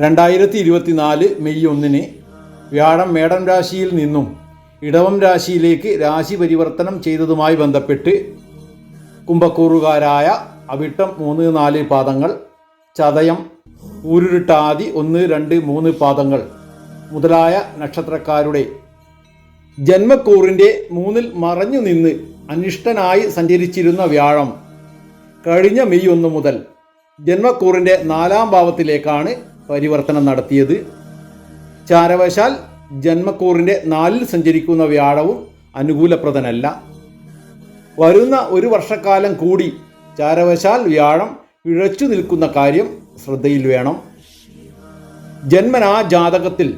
രണ്ടായിരത്തി ഇരുപത്തിനാല് മെയ് ഒന്നിന് വ്യാഴം മേടം രാശിയിൽ നിന്നും ഇടവം രാശിയിലേക്ക് രാശി പരിവർത്തനം ചെയ്തതുമായി ബന്ധപ്പെട്ട് കുംഭക്കൂറുകാരായ അവിട്ടം മൂന്ന് നാല് പാദങ്ങൾ ചതയം ഊരുരുട്ടാതി ഒന്ന് രണ്ട് മൂന്ന് പാദങ്ങൾ മുതലായ നക്ഷത്രക്കാരുടെ ജന്മക്കൂറിന്റെ മൂന്നിൽ മറഞ്ഞു നിന്ന് അനിഷ്ടനായി സഞ്ചരിച്ചിരുന്ന വ്യാഴം കഴിഞ്ഞ മെയ് ഒന്ന് മുതൽ ജന്മക്കൂറിന്റെ നാലാം ഭാവത്തിലേക്കാണ് പരിവർത്തനം നടത്തിയത്. ചാരവശാൽ ജന്മക്കൂറിന്റെ നാലിൽ സഞ്ചരിക്കുന്ന വ്യാഴവും അനുകൂലപ്രദനല്ല. വരുന്ന ഒരു വർഷക്കാലം കൂടി ചാരവശാൽ വ്യാഴം പിഴച്ചു നിൽക്കുന്ന കാര്യം ശ്രദ്ധയിൽ വേണം. ജന്മനാ ജാതകത്തിൽ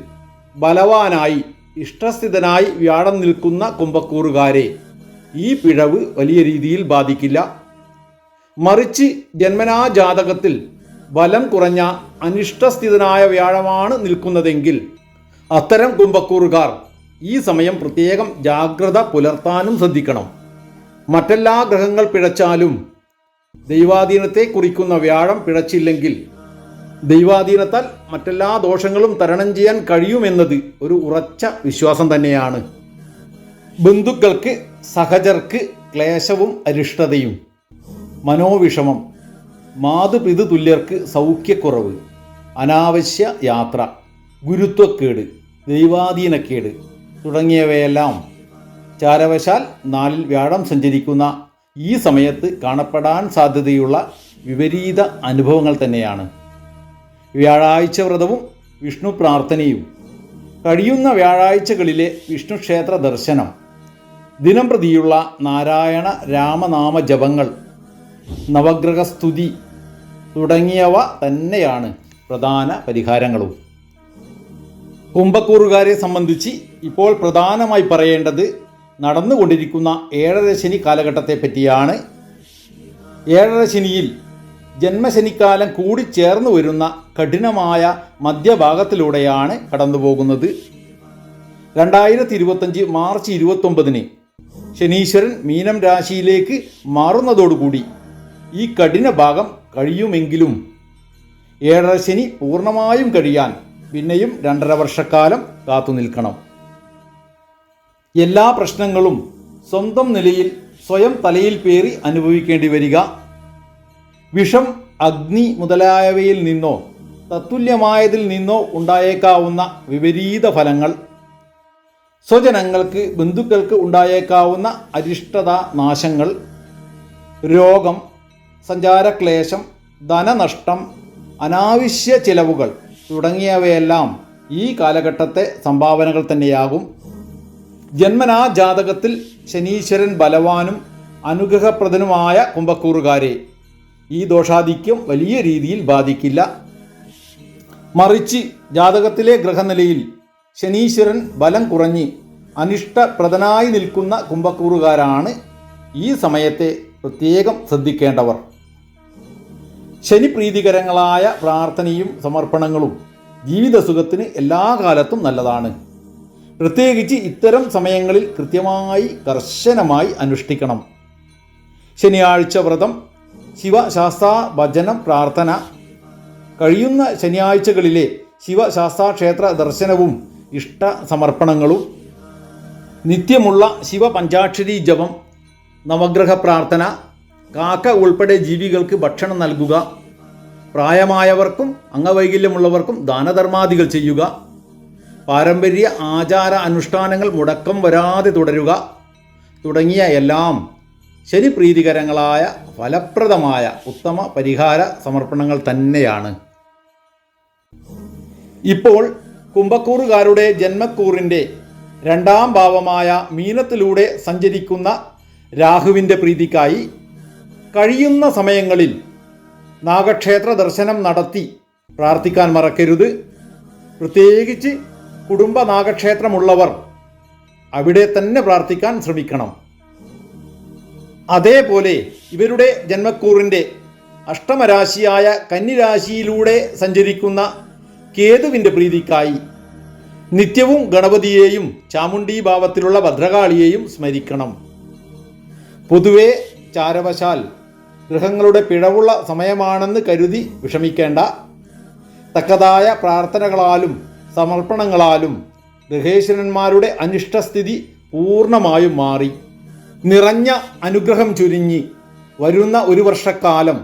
ബലവാനായി ഇഷ്ടസ്ഥിതനായി വ്യാഴം നിൽക്കുന്ന കുംഭക്കൂറുകാരെ ഈ പിഴവ് വലിയ രീതിയിൽ ബാധിക്കില്ല. മറിച്ച് ജന്മനാ ജാതകത്തിൽ ബലം കുറഞ്ഞ അനിഷ്ടസ്ഥിതനായ വ്യാഴമാണ് നിൽക്കുന്നതെങ്കിൽ അത്തരം കുംഭക്കൂറുകാർ ഈ സമയം പ്രത്യേകം ജാഗ്രത പുലർത്താനും ശ്രദ്ധിക്കണം. മറ്റെല്ലാ ഗ്രഹങ്ങൾ പിഴച്ചാലും ദൈവാധീനത്തെ കുറിക്കുന്ന വ്യാഴം പിഴച്ചില്ലെങ്കിൽ ദൈവാധീനത്താൽ മറ്റെല്ലാ ദോഷങ്ങളും തരണം ചെയ്യാൻ കഴിയുമെന്നത് ഒരു ഉറച്ച വിശ്വാസം തന്നെയാണ്. ബന്ധുക്കൾക്ക് സഹജർക്ക് ക്ലേശവും അരിഷ്ടതയും മനോവിഷമം മാതൃപിതൃ തുല്യർക്ക് സൗഖ്യക്കുറവ് അനാവശ്യ യാത്ര ഗുരുത്വക്കേട് ദൈവാധീനക്കേട് തുടങ്ങിയവയെല്ലാം ചാരവശാൽ നാലിൽ വ്യാഴം സഞ്ചരിക്കുന്ന ഈ സമയത്ത് കാണപ്പെടാൻ സാധ്യതയുള്ള വിപരീത അനുഭവങ്ങൾ തന്നെയാണ്. വ്യാഴാഴ്ച വ്രതവും വിഷ്ണു പ്രാർത്ഥനയും കഴിയുന്ന വ്യാഴാഴ്ചകളിലെ വിഷ്ണു ക്ഷേത്ര ദർശനം ദിനം പ്രതിയുള്ള നാരായണ രാമനാമ ജപങ്ങൾ നവഗ്രഹസ്തുതി തുടങ്ങിയവ തന്നെയാണ് പ്രധാന പരിഹാരങ്ങളും. കുംഭക്കൂറുകാരെ സംബന്ധിച്ച് ഇപ്പോൾ പ്രധാനമായി പറയേണ്ടത് നടന്നുകൊണ്ടിരിക്കുന്ന ഏഴര ശനി കാലഘട്ടത്തെ പറ്റിയാണ്. ഏഴര ശനിയിൽ ജന്മശനിക്കാലം കൂടി ചേർന്ന് വരുന്ന കഠിനമായ മധ്യഭാഗത്തിലൂടെയാണ് കടന്നുപോകുന്നത്. രണ്ടായിരത്തി ഇരുപത്തഞ്ച് മാർച്ച് ഇരുപത്തൊമ്പതിന് ശനീശ്വരൻ മീനം രാശിയിലേക്ക് മാറുന്നതോടുകൂടി ഈ കഠിന ഭാഗം കഴിയുമെങ്കിലും ഏഴര ശനി പൂർണമായും കഴിയാൻ പിന്നെയും രണ്ടര വർഷക്കാലം കാത്തു നിൽക്കണം. എല്ലാ പ്രശ്നങ്ങളും സ്വന്തം നിലയിൽ സ്വയം തലയിൽ പേറി അനുഭവിക്കേണ്ടി വരിക. വിഷം അഗ്നി മുതലായവയിൽ നിന്നോ തത്തുല്യമായതിൽ നിന്നോ ഉണ്ടായേക്കാവുന്ന വിപരീത ഫലങ്ങൾ. സ്വജനങ്ങൾക്ക് ബന്ധുക്കൾക്ക് ഉണ്ടായേക്കാവുന്ന അരിഷ്ടത നാശങ്ങൾ രോഗം സഞ്ചാരക്ലേശം ധനനഷ്ടം അനാവശ്യ ചിലവുകൾ തുടങ്ങിയവയെല്ലാം ഈ കാലഘട്ടത്തെ സംഭാവനകൾ തന്നെയാകും. ജന്മനാ ജാതകത്തിൽ ശനീശ്വരൻ ബലവാനും അനുഗ്രഹപ്രദനുമായ കുംഭക്കൂറുകാരെ ഈ ദോഷാധിക്യം വലിയ രീതിയിൽ ബാധിക്കില്ല. മറിച്ച് ജാതകത്തിലെ ഗ്രഹനിലയിൽ ശനീശ്വരൻ ബലം കുറഞ്ഞ് അനിഷ്ടപ്രദനായി നിൽക്കുന്ന കുംഭക്കൂറുകാരാണ് ഈ സമയത്തെ പ്രത്യേകം ശ്രദ്ധിക്കേണ്ടവർ. ശനിപ്രീതികരങ്ങളായ പ്രാർത്ഥനയും സമർപ്പണങ്ങളും ജീവിതസുഖത്തിന് എല്ലാ കാലത്തും നല്ലതാണ്. പ്രത്യേകിച്ച് ഇത്തരം സമയങ്ങളിൽ കൃത്യമായി കർശനമായി അനുഷ്ഠിക്കണം. ശനിയാഴ്ച വ്രതം ശിവശാസ്ത്ര ഭജനം പ്രാർത്ഥന. കഴിയുന്ന ശനിയാഴ്ചകളിലെ ശിവശാസ്ത്ര ക്ഷേത്ര ദർശനവും ഇഷ്ട സമർപ്പണങ്ങളും. നിത്യമുള്ള ശിവപഞ്ചാക്ഷരി ജപം നവഗ്രഹ പ്രാർത്ഥന. കാക്ക ഉൾപ്പെടെ ജീവികൾക്ക് ഭക്ഷണം നൽകുക. പ്രായമായവർക്കും അംഗവൈകല്യമുള്ളവർക്കും ദാനധർമാദികൾ ചെയ്യുക. പാരമ്പര്യ ആചാര അനുഷ്ഠാനങ്ങൾ മുടക്കം വരാതെ തുടരുക. തുടങ്ങിയ എല്ലാം ശനിപ്രീതികരങ്ങളായ ഫലപ്രദമായ ഉത്തമ പരിഹാര സമർപ്പണങ്ങൾ തന്നെയാണ്. ഇപ്പോൾ കുംഭക്കൂറുകാരുടെ ജന്മക്കൂറിന്റെ രണ്ടാം ഭാവമായ മീനത്തിലൂടെ സഞ്ചരിക്കുന്ന രാഹുവിന്റെ പ്രീതിക്കായി കഴിയുന്ന സമയങ്ങളിൽ നാഗക്ഷേത്ര ദർശനം നടത്തി പ്രാർത്ഥിക്കാൻ മറക്കരുത്. പ്രത്യേകിച്ച് കുടുംബ നാഗക്ഷേത്രമുള്ളവർ അവിടെ തന്നെ പ്രാർത്ഥിക്കാൻ ശ്രമിക്കണം. അതേപോലെ ഇവരുടെ ജന്മക്കൂറിന്റെ അഷ്ടമരാശിയായ കന്നിരാശിയിലൂടെ സഞ്ചരിക്കുന്ന കേതുവിന്റെ പ്രീതിക്കായി നിത്യവും ഗണപതിയെയും ചാമുണ്ഡി ഭാവത്തിലുള്ള ഭദ്രകാളിയെയും സ്മരിക്കണം. പൊതുവെ ചാരവശാൽ ഗ്രഹങ്ങളുടെ പിഴവുള്ള സമയമാണെന്ന് കരുതി വിഷമിക്കേണ്ട. തക്കതായ പ്രാർത്ഥനകളാലും സമർപ്പണങ്ങളാലും ഗൃഹേശ്വരന്മാരുടെ അനിഷ്ടസ്ഥിതി പൂർണമായും മാറി. നിറഞ്ഞ അനുഗ്രഹം ചുരുങ്ങി വരുന്ന ഒരു വർഷക്കാലം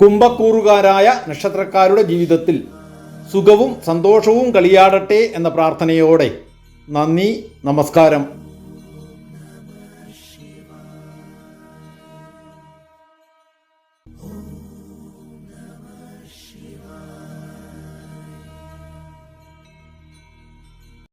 കുംഭക്കൂറുകാരായ നക്ഷത്രക്കാരുടെ ജീവിതത്തിൽ സുഖവും സന്തോഷവും കളിയാടട്ടെ എന്ന പ്രാർത്ഥനയോടെ നന്ദി നമസ്കാരം.